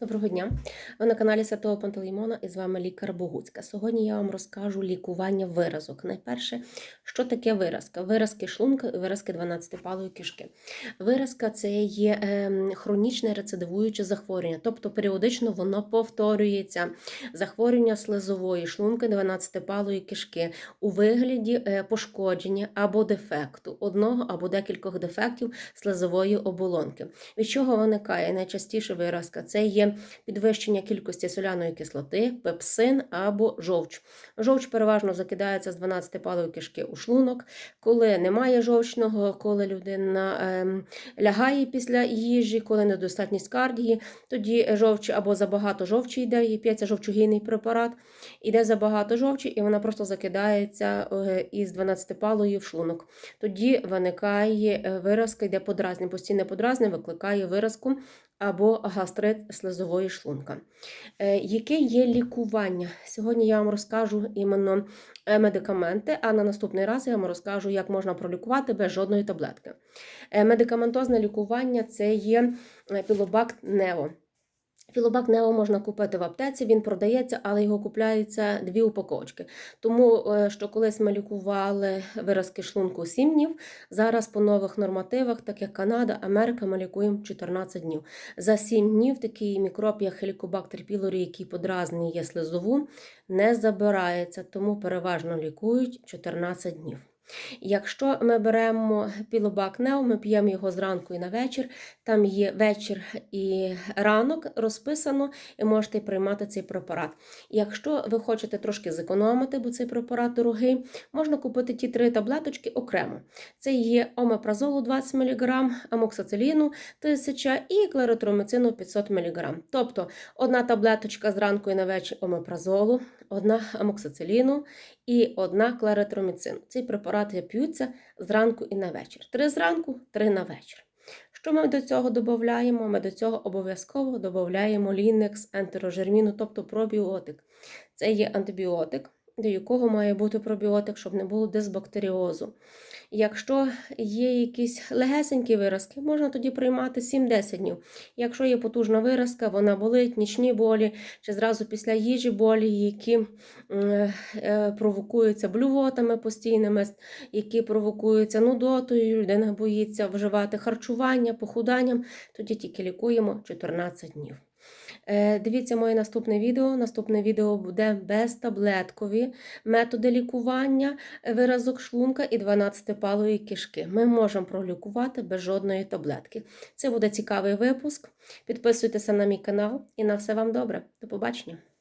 Доброго дня! Ви на каналі Святого Пантелеймона і з вами лікар Богуцька. Сьогодні я вам розкажу лікування виразок. Найперше, що таке виразка? Виразки шлунка і виразки 12-палої кишки. Виразка це є ем, хронічне рецидивуюче захворювання, тобто періодично воно повторюється. Захворювання слизової шлунки 12-палої кишки у вигляді е, пошкодження або дефекту, одного або декількох дефектів слизової оболонки. Від чого виникає найчастіше виразка? Це є підвищення кількості соляної кислоти, пепсин або жовч. Жовч переважно закидається з 12-палої кишки у шлунок. Коли немає жовчного, коли людина ем, лягає після їжі, коли недостатність кардії, тоді жовч або забагато жовчі йде, і п'ється жовчогійний препарат, іде забагато жовчі, і вона просто закидається е, із 12-палої в шлунок. Тоді виникає е, виразка, йде подразнення. Постійне подразнення викликає виразку або гастрит слизової шлунка. Е, Яке є лікування? Сьогодні я вам розкажу іменно е, медикаменти, а на наступний раз я вам розкажу, як можна пролікувати без жодної таблетки. Е, Медикаментозне лікування це є пілобакт Нео. Філобак Нео можна купити в аптеці, він продається, але його купляються дві упаковочки. Тому е, що колись ми лікували виразки шлунку 7 днів, зараз по нових нормативах, так як Канада, Америка, ми лікуємо 14 днів. За 7 днів такий мікроб, як хелікобактер пілорі, який подразнює слизову, не забирається, тому переважно лікують 14 днів. Якщо ми беремо пілобак Нео, ми п'ємо його зранку і на вечір. Там є вечір і ранок розписано, і можете приймати цей препарат. Якщо ви хочете трошки зекономити, бо цей препарат дорогий, можна купити ті три таблеточки окремо. Це є омепразолу 20 мг, амоксациліну 1000 і клеротромицину 500 мг. Тобто одна таблеточка зранку і на вечір омепразолу, одна амоксациліну і одна клеретроміцин. Цей препарат п'ються зранку і на вечір. Три зранку, три на вечір. Що ми до цього додаємо? Ми до цього обов'язково додаємо лінекс ентерожерміну, тобто пробіотик. Це є антибіотик, до якого має бути пробіотик, щоб не було дисбактеріозу. Якщо є якісь легесенькі виразки, можна тоді приймати 7-10 днів. Якщо є потужна виразка, вона болить, нічні болі, чи зразу після їжі болі, які е, провокуються блювотами постійними, які провокуються нудотою, людина боїться вживати харчування, похуданням, тоді тільки лікуємо 14 днів. Е, дивіться моє наступне відео. Наступне відео буде безтаблеткові методи лікування, виразок шлунка і 12-палої кишки. Ми можемо пролікувати без жодної таблетки. Це буде цікавий випуск. Підписуйтеся на мій канал і на все вам добре. До побачення!